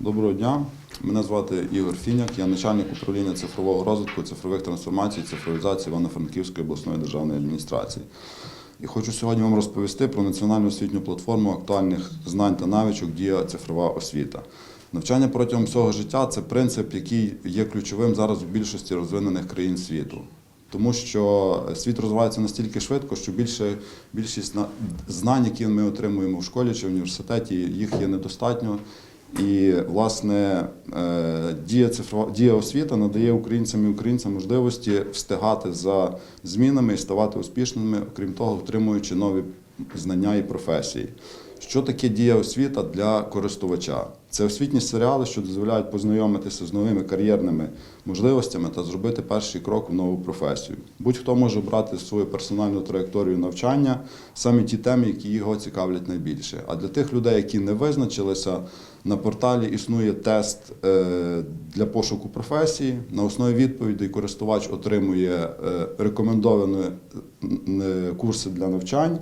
Доброго дня. Мене звати Ігор Фіняк, я начальник управління цифрового розвитку, цифрових трансформацій, цифровізації Івано-Франківської обласної державної адміністрації. І хочу сьогодні вам розповісти про національну освітню платформу актуальних знань та навичок Дія цифрова освіта. Навчання протягом всього життя це принцип, який є ключовим зараз у більшості розвинених країн світу. Тому що світ розвивається настільки швидко, що більше, більшість знань, які ми отримуємо в школі чи в університеті, їх є недостатньо. І, власне, е, дія цифрова дія освіта надає українцям і українцям можливості встигати за змінами і ставати успішними, окрім того, отримуючи нові знання і професії. Що таке дія освіта для користувача? Це освітні серіали, що дозволяють познайомитися з новими кар'єрними можливостями та зробити перший крок в нову професію. Будь-хто може обрати свою персональну траєкторію навчання, саме ті теми, які його цікавлять найбільше. А для тих людей, які не визначилися, на порталі існує тест е, для пошуку професії. На основі відповідей користувач отримує е, рекомендовані е, курси для навчань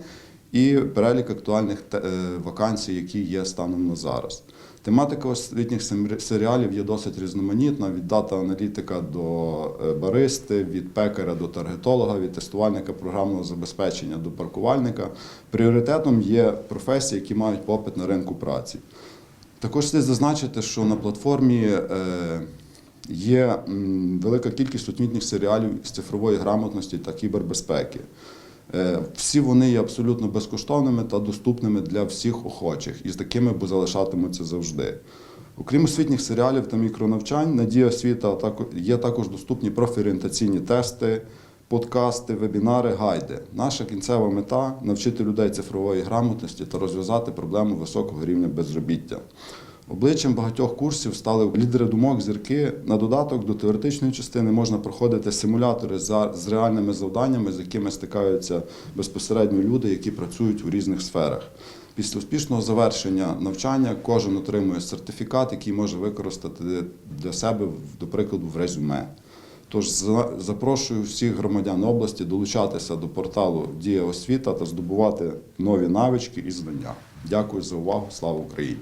і перелік актуальних е, вакансій, які є станом на зараз. Тематика освітніх серіалів є досить різноманітна: від дата-аналітика до е, баристи, від пекаря до таргетолога, від тестувальника програмного забезпечення до паркувальника. Пріоритетом є професії, які мають попит на ринку праці. Також слід зазначити, що на платформі е, є велика кількість освітніх серіалів з цифрової грамотності та кібербезпеки. Е, Всі вони є абсолютно безкоштовними та доступними для всіх охочих, і з такими бо залишатимуться завжди. Окрім освітніх серіалів та мікронавчань, Надія освіта є також доступні профорієнтаційні тести, подкасти, вебінари, гайди. Наша кінцева мета навчити людей цифрової грамотності та розв'язати проблему високого рівня безробіття. Обличчям багатьох курсів стали лідери думок, зірки. На додаток до теоретичної частини можна проходити симулятори з реальними завданнями, з якими стикаються безпосередньо люди, які працюють у різних сферах. Після успішного завершення навчання кожен отримує сертифікат, який може використати для себе, до прикладу, в резюме. Тож за- запрошую всіх громадян області долучатися до порталу Дія освіта та здобувати нові навички і знання. Дякую за увагу. Слава Україні!